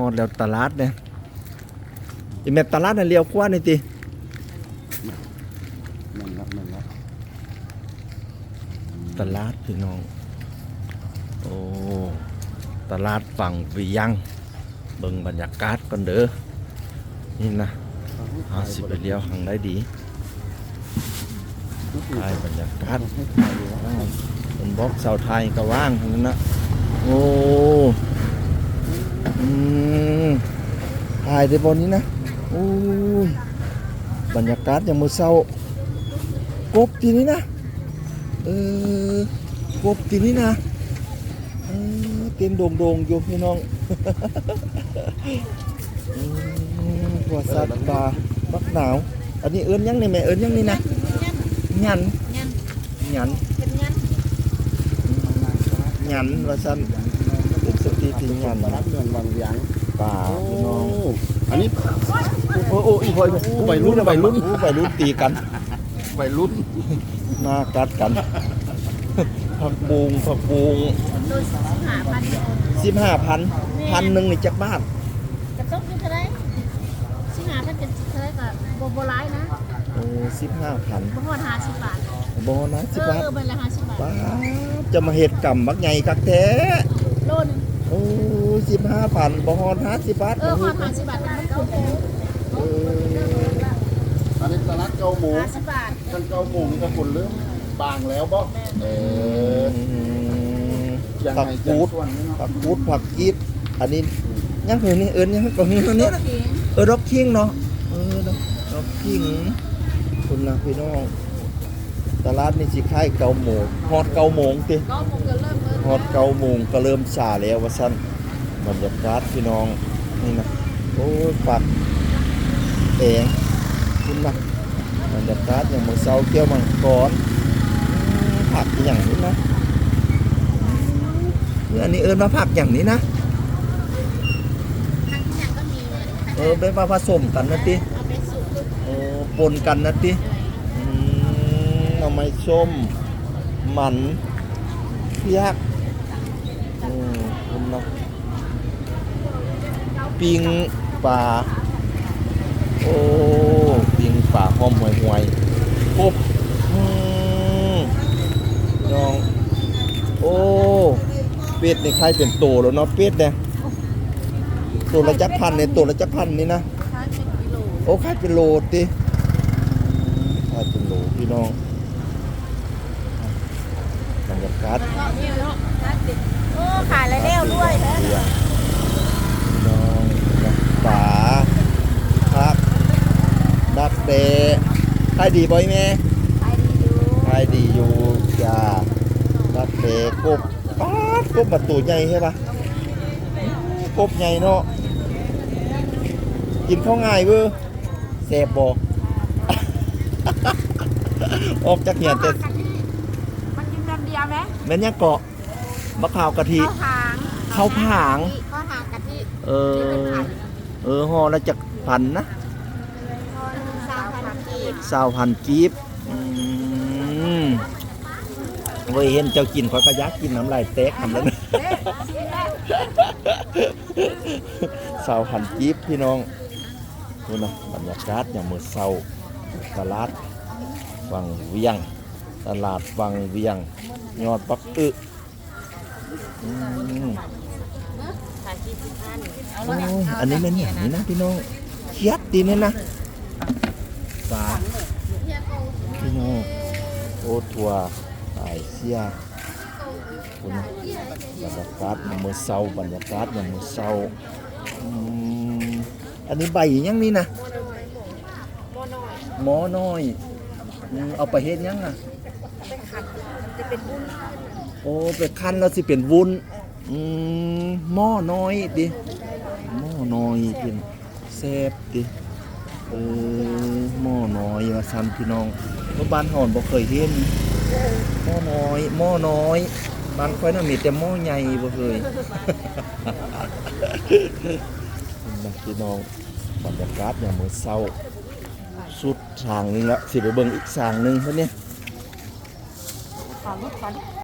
ฮอดแล้วตลาดเนี่ยอีแม่ตลาดน่ะเลี้ยวขวานี่ติแม่นครับแม่นครับตลาดพี่น้อง โอ้ ตลาดฝั่งวิยัง เบิ่งบรรยากาศก่อนเด้อ นี่นะหาสิไปเลี้ยวทางได้ดีถ่ายบรรยากาศว้าวเป็นบล็อกเสาไทยก็ว่างทั้งนั้นนะโอ้อืมถ่าย ได้บนนี้นะโอ้ยบรรยากาศอย่างมือเศร้ากบทีนี้นะเออกบทีนี้นะเออเต็มโด่งๆอยู่พี่น้องอืมหัวสัตว์ป่าบักหนาว อันนี้เอิ้นยังนี่แม่เอิ้นยังนี่นะหยันยันหยันเป็นยันหยันว่าซั่นเป็นสติที่หยันตลาดเมืองวังยาง ป่าพี่น้องอันนี้โอ้โอ้อีกคนวัยรุ่นวัยรุ่นวัยรุ่นตีกันวัยรุ่นหน้ากัดกันผักบูงผักบูงสิบห้าพันพันหนึ่งนี่จักบ้าทกระทบอยู่เท่าไรสิบห้าพันเป็นเท่าไรก็บ่บ่ร้ายนะโอ้สิบห้าพันบ่ฮอด50บบาทบอนะสิบบาทเออเป็นละ50บาทป้าดจะมาเหตุกรรมบักใหญ่คักแท้โลนึง โอ้สิบห้าพันบฮอนห้าสิบบาทเออฮอด50บาทเป็นมันคุ้มเอออันนี้ตลาดเก้าโมง50บาทกันเก้าโมงนี่ก็คนเริ่มบางแล้วบ่เออยังผักไงกูดส่วนนี้เนาะผักกูดผักกีดอันนี้ยังเห็นนี่เอิญยังก็เห็นอันนี้นะเองเออดอกคิงเนาะเออดอกดอกคิงคุณนะพี่น้องตลาดนี่สิค่ายเกาโมงฮอดเกาโมงติก็คงจะเริ่มเริ่ม ฮอดเกาโมงก็เริ่มซาแล้วว่าซั่นบรรยากาศพี่น้องนี่นะโอ้ยปักเองคุณนะบรรยากาศอย่างมื้อเช้าเกี่ยวมังกรผักอย่างนี้นะเนี่อนนี้เอิ้นว่าผักอย่างนี้นะเออเป็นว่าผสมกันนะติเอาไปสูตรเอปนกันนะติอืมเอาไม้ส้ม มันเพียก มคุณนะปิงปลาโอ้ปิงปลาหอมห่วยห่วยๆปุ๊บอืมน้อง โอ้เป็ดนี่ใครเป็นโตแล้วเนาะเป็ดเนี่ยตัวละจักพันเนี่ยตัวละจักพันนี่นะค้าเป็นกิโลโอ้ขายเป็นโลติขายเป็นโลพี่น้องบรรยา กาศก็เนี่ยเนาะโอ้ขายแล้วเร็วด้วยน้องป่าพักดักเดขายดีบ่อยแม่ขายดีอยู่ขายดีอยู่จ้าดักเดกบป๊าดกบมาตัวใหญ่ใช่ปะกบใหญ่เนาะกินข้าวง่ายเว้อแซ่บบ่ออกจากเหียนแต่มันกินแบบเดี ยวไหมแม่นยังเกาะมะพร้าวกะทิ ข้าวหางข้าวผาง ข้าวหางกะทิเออเออห่อละจักพันนะสาวพันกีบสาวพันกีบอืมเว้ยเห็นเจ้ากินข้อยก็อยากกินน้ำลายแตกทำแล้วนะสาวพันกีบพี่น้องดูนะบรรยากาศอย่างมือเศร้าตลาดวังเวียง ตลาดวังเวียง ยอดปักอึอันโอ้ยอันนี้มันอย่างนี้นะพี่น้องเคียดดีเนี่ยนะปลาพี่น้องโอทัวตายเสียคุณนะบรรยากาศมมือเศร้าบรรยากาศมมือเศร้าอันนี้ใบยังนี่นะหมอน้อยอืมเอาไปเฮ็ดยังอะ จะเป็นบุญโอ้ไปคั้นแล้วสิเป็นวุ้นอืมหม้อน้อยดิหม้อน้อยเป็นแซ่บดิเออหม้อน้อยว่าซั่นพี่น้องเพราะบ้านเฮาบ่เคยเห็นหม้อน้อยหม้อน้อยบ้านค่อยน่ะมีแต่หม้อใหญ่บ่เคยนะพี่น้องบรรยากาศยามมื้อเช้าสุดทางนึงละสิไปเบิ่งอีกทางนึงเพิ่นเนี่ย ขอรูปก่อน